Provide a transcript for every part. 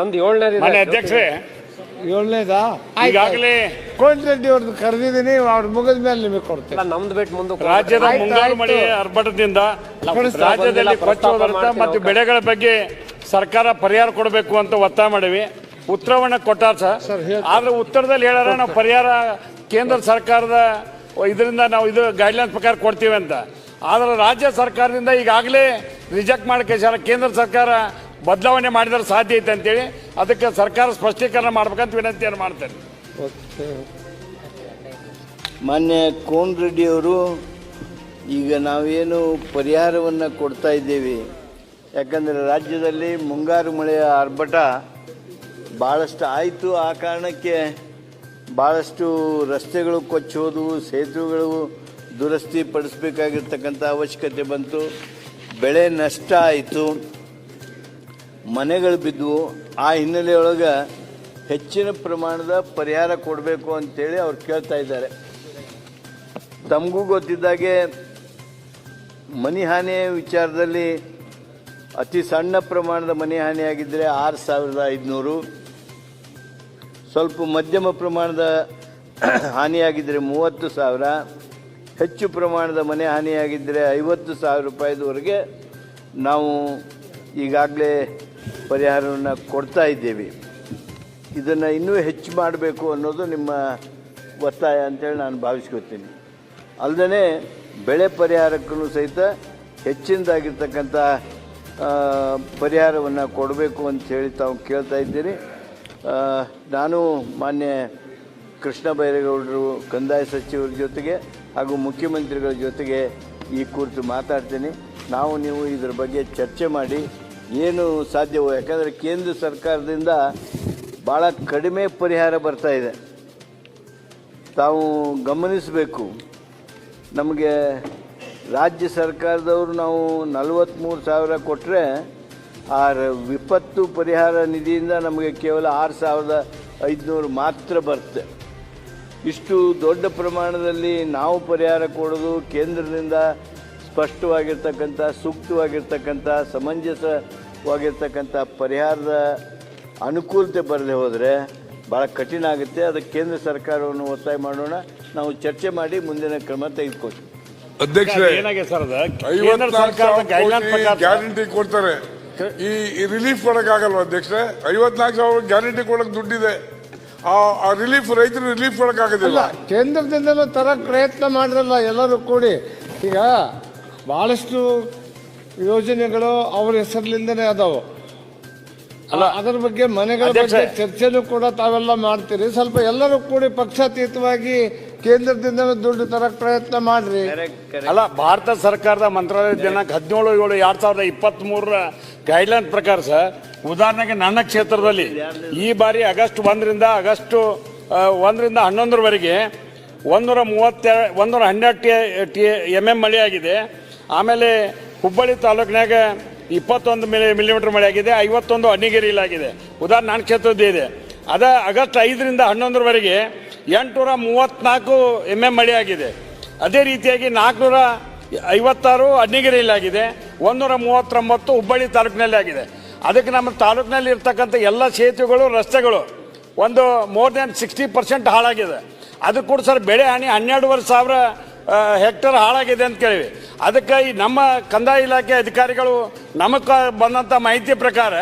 ನಮ್ದು ಏಳನೇ ಮಾನ್ಯ ಅಧ್ಯಕ್ಷರೇ ಏಳನೇದಾ? ಈಗಾಗಲೇ ಕೋನ್ ರೆಡ್ಡಿ ಅವ್ರದ್ದು ಕರೆದಿದ್ದೀನಿ ಅವ್ರ ಮುಗಿದ ಮೇಲೆ ನಿಮಗೆ ಕೊಡ್ತೇನೆ. ನಮ್ದು ಬಿಟ್ಟು ಮುಂದಕ್ಕೆ ರಾಜ್ಯದ ಮುಂಗಾರು ಮಳೆ ಆರ್ಭಟದಿಂದ ರಾಜ್ಯದಲ್ಲಿ ಪ್ರಸ್ತಾಪ ಮತ್ತು ಬೆಳೆಗಳ ಬಗ್ಗೆ ಸರ್ಕಾರ ಪರಿಹಾರ ಕೊಡಬೇಕು ಅಂತ ಒತ್ತಾಯ ಮಾಡಿವಿ. ಉತ್ತರವನ್ನ ಕೊಟ್ಟಾರ ಸರ್, ಸರ್ ಆದ್ರೆ ಉತ್ತರದಲ್ಲಿ ಹೇಳಾರ ನಾವು ಪರಿಹಾರ ಕೇಂದ್ರ ಸರ್ಕಾರದ ಇದರಿಂದ ನಾವು ಇದು ಗೈಡ್ಲೈನ್ಸ್ ಪ್ರಕಾರ ಕೊಡ್ತೀವಿ ಅಂತ. ಆದ್ರೆ ರಾಜ್ಯ ಸರ್ಕಾರದಿಂದ ಈಗಾಗಲೇ ರಿಜೆಕ್ಟ್ ಮಾಡಕ್ಕೆ ಸರ್. ಕೇಂದ್ರ ಸರ್ಕಾರ ಬದಲಾವಣೆ ಮಾಡಿದ್ರೆ ಸಾಧ್ಯ ಐತೆ ಅಂತೇಳಿ ಅದಕ್ಕೆ ಸರ್ಕಾರ ಸ್ಪಷ್ಟೀಕರಣ ಮಾಡ್ಬೇಕಂತ ವಿನಂತಿಯನ್ನು ಮಾಡ್ತೇನೆ. ಮಾನ್ಯ ಕೋನ್ ರೆಡ್ಡಿ ಅವರು, ಈಗ ನಾವೇನು ಪರಿಹಾರವನ್ನು ಕೊಡ್ತಾ ಇದ್ದೀವಿ, ಯಾಕಂದರೆ ರಾಜ್ಯದಲ್ಲಿ ಮುಂಗಾರು ಮಳೆಯ ಆರ್ಭಟ ಭಾಳಷ್ಟು ಆಯಿತು. ಆ ಕಾರಣಕ್ಕೆ ಭಾಳಷ್ಟು ರಸ್ತೆಗಳು ಕೊಚ್ಚೋದು ಸೇತುವೆಗಳು ದುರಸ್ತಿ ಪಡಿಸ್ಬೇಕಾಗಿರ್ತಕ್ಕಂಥ ಅವಶ್ಯಕತೆ ಬಂತು. ಬೆಳೆ ನಷ್ಟ ಆಯಿತು. ಮನೆಗಳು ಬಿದ್ದವು. ಆ ಹಿನ್ನೆಲೆಯೊಳಗೆ ಹೆಚ್ಚಿನ ಪ್ರಮಾಣದ ಪರಿಹಾರ ಕೊಡಬೇಕು ಅಂತೇಳಿ ಅವ್ರು ಕೇಳ್ತಾ ಇದ್ದಾರೆ. ತಮಗೂ ಗೊತ್ತಿದ್ದಾಗೆ ಮನಿ ಹಾನಿಯ ವಿಚಾರದಲ್ಲಿ ಅತಿ ಸಣ್ಣ ಪ್ರಮಾಣದ ಮನೆ ಹಾನಿಯಾಗಿದ್ದರೆ ಆರು ಸಾವಿರದ ಐದುನೂರು. ಸ್ವಲ್ಪ ಮಧ್ಯಮ ಪ್ರಮಾಣದ ಹಾನಿಯಾಗಿದ್ದರೆ ಮೂವತ್ತು ಸಾವಿರ. ಹೆಚ್ಚು ಪ್ರಮಾಣದ ಮನೆ ಹಾನಿಯಾಗಿದ್ದರೆ ಐವತ್ತು ಸಾವಿರ ರೂಪಾಯಿದವರೆಗೆ ನಾವು ಈಗಾಗಲೇ ಪರಿಹಾರವನ್ನು ಕೊಡ್ತಾ ಇದ್ದೇವೆ. ಇದನ್ನು ಇನ್ನೂ ಹೆಚ್ಚು ಮಾಡಬೇಕು ಅನ್ನೋದು ನಿಮ್ಮ ಒತ್ತಾಯ ಅಂತೇಳಿ ನಾನು ಭಾವಿಸ್ಕೊತೀನಿ. ಅಲ್ಲದೇ ಬೆಳೆ ಪರಿಹಾರಕ್ಕೂ ಸಹಿತ ಹೆಚ್ಚಿನದಾಗಿರ್ತಕ್ಕಂಥ ಪರಿಹಾರವನ್ನು ಕೊಡಬೇಕು ಅಂತ ಹೇಳಿ ತಾವು ಕೇಳ್ತಾ ಇದ್ದೀರಿ. ನಾನು ಮಾನ್ಯ ಕೃಷ್ಣ ಬೈರೇಗೌಡರು, ಕಂದಾಯ ಸಚಿವರ ಜೊತೆಗೆ ಹಾಗೂ ಮುಖ್ಯಮಂತ್ರಿಗಳ ಜೊತೆಗೆ ಈ ಕುರಿತು ಮಾತಾಡ್ತೀನಿ. ನಾವು ನೀವು ಇದರ ಬಗ್ಗೆ ಚರ್ಚೆ ಮಾಡಿ ಏನು ಸಾಧ್ಯವೋ? ಯಾಕಂದರೆ ಕೇಂದ್ರ ಸರ್ಕಾರದಿಂದ ಭಾಳ ಕಡಿಮೆ ಪರಿಹಾರ ಬರ್ತಾ ಇದೆ. ತಾವು ಗಮನಿಸಬೇಕು. ನಮಗೆ ರಾಜ್ಯ ಸರ್ಕಾರದವರು ನಾವು ನಲವತ್ತ್ಮೂರು ಸಾವಿರ ಕೊಟ್ಟರೆ ಆ ವಿಪತ್ತು ಪರಿಹಾರ ನಿಧಿಯಿಂದ ನಮಗೆ ಕೇವಲ ಆರು ಸಾವಿರದ ಐದುನೂರು ಮಾತ್ರ ಬರುತ್ತೆ. ಇಷ್ಟು ದೊಡ್ಡ ಪ್ರಮಾಣದಲ್ಲಿ ನಾವು ಪರಿಹಾರ ಕೊಡೋದು ಕೇಂದ್ರದಿಂದ ಸ್ಪಷ್ಟವಾಗಿರ್ತಕ್ಕಂಥ ಸೂಕ್ತವಾಗಿರ್ತಕ್ಕಂಥ ಸಮಂಜಸವಾಗಿರ್ತಕ್ಕಂಥ ಪರಿಹಾರದ ಅನುಕೂಲತೆ ಬರದೆ ಹೋದರೆ ಭಾಳ ಕಠಿಣ ಆಗುತ್ತೆ. ಅದಕ್ಕೆ ಕೇಂದ್ರ ಸರ್ಕಾರವನ್ನು ಒತ್ತಾಯ ಮಾಡೋಣ. ನಾವು ಚರ್ಚೆ ಮಾಡಿ ಮುಂದಿನ ಕ್ರಮ ತೆಗೆದುಕೊಳ್ತೀವಿ. ಅಧ್ಯಕ್ಷರೇ ಏನಾಗಿದೆ ಸರ್ ಅದು? ಕೇಂದ್ರ ಐವತ್ನಾಲ್ಕು ಗೈಡ್ಲೈನ್ ಪ್ರಕಾರ ಗ್ಯಾರಂಟಿ ಕೊಡ್ತಾರೆ. ಈ ರಿಲೀಫ್ ಕೊಡಕ್ಕಾಗಲ್ವಾ ಅಧ್ಯಕ್ಷರೇ? ಐವತ್ನಾಲ್ಕು ಸಾವಿರ ಗ್ಯಾರಂಟಿ ಕೊಡಕ್ ದುಡ್ಡಿದೆ. ಆ ರಿಲೀಫ್ ರೈತರು ರಿಲೀಫ್ ಕೊಡಕ್ ಕೊಡಕ್ಕಾಗೋದಿಲ್ಲ ಕೇಂದ್ರದಿಂದಲೂ ತರಕ್ ಪ್ರಯತ್ನ ಮಾಡಿರಲ್ಲ ಎಲ್ಲರೂ ಕೂಡಿ. ಈಗ ಬಹಳಷ್ಟು ಯೋಜನೆಗಳು ಅವ್ರ ಹೆಸರ್ಲಿಂದನೇ ಅದಾವು. ಅಲ್ಲ ಅದರ ಬಗ್ಗೆ ಮನೆಗಳ. ಬಗ್ಗೆ ಚರ್ಚೆನೂ ಕೂಡ ತಾವೆಲ್ಲ ಮಾಡ್ತೀರಿ. ಸ್ವಲ್ಪ ಎಲ್ಲರೂ ಕೂಡಿ ಪಕ್ಷಾತೀತವಾಗಿ ಕೇಂದ್ರದಿಂದ ದುಡ್ಡು ತರಕ್ ಪ್ರಯತ್ನ ಮಾಡ್ರಿ. ಅಲ್ಲ ಭಾರತ ಸರ್ಕಾರದ ಮಂತ್ರಾಲಯ ದಿನಾಂಕ ಹದಿನೇಳು ಏಳು ಎರಡ್ ಸಾವಿರದ ಇಪ್ಪತ್ತ್ ಮೂರರ ಗೈಡ್ಲೈನ್ ಪ್ರಕಾರ ಸರ್ ಉದಾಹರಣೆಗೆ ನನ್ನ ಕ್ಷೇತ್ರದಲ್ಲಿ ಈ ಬಾರಿ ಆಗಸ್ಟ್ ಒಂದರಿಂದ ಆಗಸ್ಟ್ ಒಂದರಿಂದ ಹನ್ನೊಂದರವರೆಗೆ ಒಂದೂರ ಮೂವತ್ತೆರಡು ಒಂದೂರ ಹನ್ನೆರಡು ಟಿ ಟಿ ಎಂ ಎಂ ಮಳೆ ಆಗಿದೆ. ಆಮೇಲೆ ಹುಬ್ಬಳ್ಳಿ ತಾಲೂಕಿನಾಗ ಇಪ್ಪತ್ತೊಂದು ಮಿಲಿ ಮಿಲಿಮೀಟ್ರ್ ಮಳೆ ಆಗಿದೆ, ಐವತ್ತೊಂದು ಅಣ್ಣಿಗೇರಿಲಾಗಿದೆ ಉದಾಹರಣೆ ನನ್ನ ಕ್ಷೇತ್ರದ್ದು ಇದೆ. ಅದ ಆಗಸ್ಟ್ ಐದರಿಂದ ಹನ್ನೊಂದರವರೆಗೆ ಎಂಟುನೂರ ಮೂವತ್ತ್ನಾಲ್ಕು ಎಂ ಎಂ ಮಳೆ ಆಗಿದೆ. ಅದೇ ರೀತಿಯಾಗಿ ನಾಲ್ಕುನೂರ ಐವತ್ತಾರು ಅಣ್ಣಿಗೇರಿಯಲ್ಲಾಗಿದೆ ಒಂದೂರ ಮೂವತ್ತೊಂಬತ್ತು ಹುಬ್ಬಳ್ಳಿ ತಾಲೂಕಿನಲ್ಲಿ ಆಗಿದೆ. ಅದಕ್ಕೆ ನಮ್ಮ ತಾಲೂಕಿನಲ್ಲಿ ಇರ್ತಕ್ಕಂಥ ಎಲ್ಲ ಸೇತುವೆಗಳು, ರಸ್ತೆಗಳು ಒಂದು ಮೋರ್ ದೆನ್ ಸಿಕ್ಸ್ಟಿ ಪರ್ಸೆಂಟ್ ಹಾಳಾಗಿದೆ. ಅದು ಕೂಡ ಸರ್ ಬೆಳೆ ಹಾನಿ ಹನ್ನೆರಡುವರೆ ಸಾವಿರ ಹೆಕ್ಟರ್ ಹಾಳಾಗಿದೆ ಅಂತ ಕೇಳಿವಿ. ಅದಕ್ಕೆ ಈ ನಮ್ಮ ಕಂದಾಯ ಇಲಾಖೆ ಅಧಿಕಾರಿಗಳು ನಮಗೆ ಬಂದಂಥ ಮಾಹಿತಿ ಪ್ರಕಾರ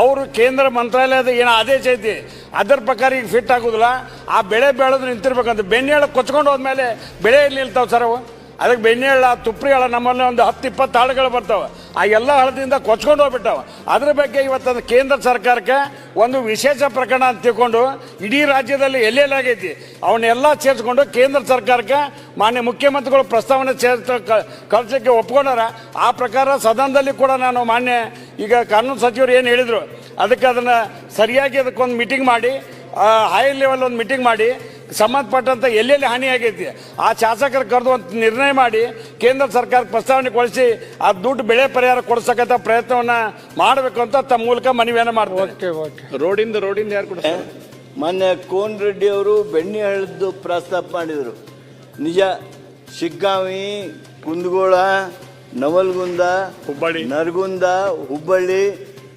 ಅವರು ಕೇಂದ್ರ ಮಂತ್ರಾಲಯದ ಏನು ಆದೇಶ ಐತಿ, ಅದರ ಪ್ರಕಾರ ಈಗ ಫಿಟ್ ಆಗೋದಿಲ್ಲ. ಆ ಬೆಳೆ ಬೆಳೆದು ನಿಂತಿರ್ಬೇಕಂತ ಬೆಣ್ಣೆಹಳ್ಳ ಕೊಚ್ಕೊಂಡು ಹೋದ್ಮೇಲೆ ಬೆಳೆ ಇಲ್ಲಿ ನಿಲ್ತಾವೆ ಸರ್ ಅವು? ಅದಕ್ಕೆ ಬೆಣ್ಣೆಹಳ್ಳ ತುಪ್ರಿ ಹಳ ನಮ್ಮಲ್ಲಿ ಒಂದು ಹತ್ತು ಇಪ್ಪತ್ತು ಹಾಳುಗಳು ಬರ್ತಾವೆ. ಆ ಎಲ್ಲ ಹಳದಿಂದ ಕೊಚ್ಕೊಂಡು ಹೋಗ್ಬಿಟ್ಟವ. ಅದ್ರ ಬಗ್ಗೆ ಇವತ್ತು ಕೇಂದ್ರ ಸರ್ಕಾರಕ್ಕೆ ಒಂದು ವಿಶೇಷ ಪ್ರಕರಣ ಅಂತ ತಿಳ್ಕೊಂಡು ಇಡೀ ರಾಜ್ಯದಲ್ಲಿ ಎಲ್ಲೆಲ್ಲಾಗೈತಿ ಅವನ್ನೆಲ್ಲ ಸೇರಿಸ್ಕೊಂಡು ಕೇಂದ್ರ ಸರ್ಕಾರಕ್ಕೆ ಮಾನ್ಯ ಮುಖ್ಯಮಂತ್ರಿಗಳು ಪ್ರಸ್ತಾವನೆ ಸೇರಿಸ ಕಳಿಸೋಕ್ಕೆ ಒಪ್ಕೊಂಡಾರ. ಆ ಪ್ರಕಾರ ಸದನದಲ್ಲಿ ಕೂಡ ನಾನು ಮಾನ್ಯ ಈಗ ಕಾನೂನು ಸಚಿವರು ಏನು ಹೇಳಿದರು, ಅದಕ್ಕೆ ಅದನ್ನು ಸರಿಯಾಗಿ ಅದಕ್ಕೊಂದು ಮೀಟಿಂಗ್ ಮಾಡಿ ಹೈ ಲೆವೆಲ್ ಒಂದು ಮೀಟಿಂಗ್ ಮಾಡಿ ಸಂಬಂಧಪಟ್ಟಂತ ಎಲ್ಲೆಲ್ಲಿ ಹಾನಿ ಆಗೈತಿ? ಆ ಶಾಸಕರು ಕರೆದು ಅಂತ ನಿರ್ಣಯ ಮಾಡಿ ಕೇಂದ್ರ ಸರ್ಕಾರಕ್ಕೆ ಪ್ರಸ್ತಾವನೆ ಕೊಡಿಸಿ ಆ ದುಡ್ಡು ಬೆಳೆ ಪರಿಹಾರ ಕೊಡಿಸಕಂತ ಪ್ರಯತ್ನವನ್ನ ಮಾಡಬೇಕು ಅಂತ ತಮ್ಮ ಮೂಲಕ ಮನವಿಯನ್ನು ಮಾಡ್ತಾರೆ ಓಕೆ ಓಕೆ. ರೋಡಿಂದ ರೋಡಿಂದ ಯಾರು ಕೊಡ್ತಾರೆ? ಮೊನ್ನೆ ಕೋನ್ ರೆಡ್ಡಿ ಅವರು ಬೆಣ್ಣೆ ಹಳ್ಳದ್ದು ಪ್ರಸ್ತಾಪ ಮಾಡಿದರು. ನಿಜ ಶಿಗ್ಗಾವಿ ಕುಂದಗೋಳ ನವಲ್ಗುಂದ ಹುಬ್ಬಳ್ಳಿ. ನರಗುಂದ ಹುಬ್ಬಳ್ಳಿ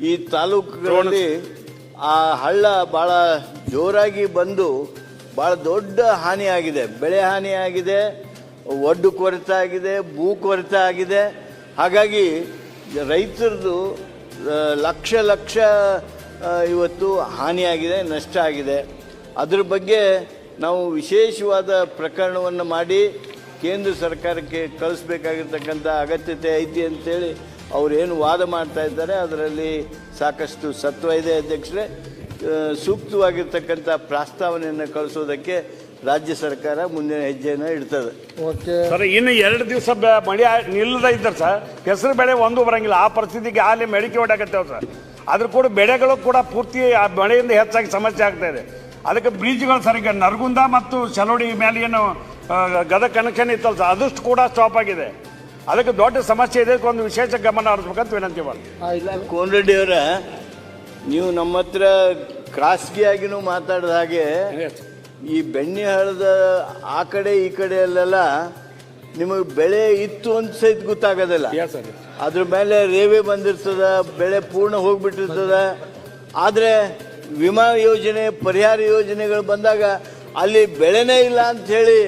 ಈ ತಾಲೂಕುಗಳಲ್ಲಿ ಆ ಹಳ್ಳ ಭಾಳ ಜೋರಾಗಿ ಬಂದು ಭಾಳ ದೊಡ್ಡ ಹಾನಿಯಾಗಿದೆ. ಬೆಳೆ ಹಾನಿಯಾಗಿದೆ, ಒಡ್ಡು ಕೊರತೆ ಆಗಿದೆ ಭೂ ಕೊರತೆ ಆಗಿದೆ ಹಾಗಾಗಿ ರೈತರದು ಲಕ್ಷ ಲಕ್ಷ ಇವತ್ತು ಹಾನಿಯಾಗಿದೆ, ನಷ್ಟ ಆಗಿದೆ. ಅದ್ರ ಬಗ್ಗೆ ನಾವು ವಿಶೇಷವಾದ ಪ್ರಕರಣವನ್ನು ಮಾಡಿ ಕೇಂದ್ರ ಸರ್ಕಾರಕ್ಕೆ ಕಳಿಸ್ಬೇಕಾಗಿರ್ತಕ್ಕಂಥ ಅಗತ್ಯತೆ ಐತಿ ಅಂತೇಳಿ ಅವರೇನು ವಾದ ಮಾಡ್ತಾ ಇದ್ದಾರೆ, ಅದರಲ್ಲಿ ಸಾಕಷ್ಟು ಸತ್ವ ಇದೆ ಅಧ್ಯಕ್ಷರೇ. ಸೂಕ್ತವಾಗಿರ್ತಕ್ಕಂಥ ಪ್ರಸ್ತಾವನೆಯನ್ನು ಕಳಿಸೋದಕ್ಕೆ ರಾಜ್ಯ ಸರ್ಕಾರ ಮುಂದಿನ ಹೆಜ್ಜೆಯನ್ನು ಇಡ್ತದೆ. ಓಕೆ. ಸರ್ ಇನ್ನು ಎರಡು ದಿವಸ ಮಳೆ ನಿಲ್ಲದ ಇದ್ದಾರೆ ಸರ್ ಹೆಸರು ಬೆಳೆ ಒಂದು ಬರಂಗಿಲ್ಲ. ಆ ಪರಿಸ್ಥಿತಿಗೆ ಅಲ್ಲಿ ಮೆಡಿಕೆ ಹೊಡಕತ್ತೇವೆ ಸರ್. ಅದ್ರ ಕೂಡ ಬೆಳೆಗಳು ಕೂಡ ಪೂರ್ತಿ ಆ ಮಳೆಯಿಂದ ಹೆಚ್ಚಾಗಿ ಸಮಸ್ಯೆ ಆಗ್ತಾ ಇದೆ. ಅದಕ್ಕೆ ಬ್ರಿಜ್ಗಳು ಸರ್ ಈಗ ನರಗುಂದ ಮತ್ತು ಚಲೋಡಿ ಮೇಲೆ ಏನು ಗದ ಗದಗ ಕನೆಕ್ಷನ್ ಇತ್ತಲ್ಲ ಸರ್ ಅದಷ್ಟು ಕೂಡ ಸ್ಟಾಪ್ ಆಗಿದೆ. ಅದಕ್ಕೆ ದೊಡ್ಡ ಸಮಸ್ಯೆ ಇದೆ. ಇದಕ್ಕೆ ಒಂದು ವಿಶೇಷ ಗಮನ ಹರಿಸ್ಬೇಕಂತ ವಿನಂತಿ ಮಾಡಿ ಇಲ್ಲ ಕೋನರೆಡ್ಡಿಯವರ ನೀವು ನಮ್ಮ ಹತ್ರ ಖಾಸಗಿಯಾಗಿನೂ ಮಾತಾಡಿದ ಹಾಗೆ ಈ ಬೆಣ್ಣೆ ಹಳದ ಆ ಕಡೆ ಈ ಕಡೆಯಲ್ಲೆಲ್ಲ ನಿಮಗೆ ಬೆಳೆ ಇತ್ತು ಅಂತ ಸಹಿತ ಗೊತ್ತಾಗೋದಿಲ್ಲ. ಅದ್ರ ಮೇಲೆ ರೇವೆ ಬಂದಿರ್ತದ ಬೆಳೆ ಪೂರ್ಣ ಹೋಗ್ಬಿಟ್ಟಿರ್ತದ. ಆದರೆ ವಿಮಾ ಯೋಜನೆ ಪರಿಹಾರ ಯೋಜನೆಗಳು ಬಂದಾಗ ಅಲ್ಲಿ ಬೆಳೆನೇ ಇಲ್ಲ ಅಂತ ಹೇಳಿ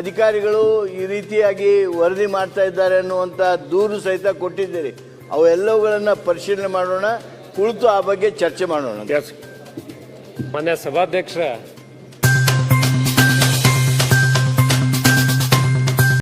ಅಧಿಕಾರಿಗಳು ಈ ರೀತಿಯಾಗಿ ವರದಿ ಮಾಡ್ತಾ ಇದ್ದಾರೆ ಅನ್ನುವಂಥ ದೂರು ಸಹಿತ ಕೊಟ್ಟಿದ್ದೀರಿ. ಅವೆಲ್ಲವುಗಳನ್ನು ಪರಿಶೀಲನೆ ಮಾಡೋಣ. ಕುಳಿತು ಆ ಬಗ್ಗೆ ಚರ್ಚೆ ಮಾಡೋಣ. ಎಸ್ ಮಾನ್ಯ ಸಭಾಧ್ಯಕ್ಷರ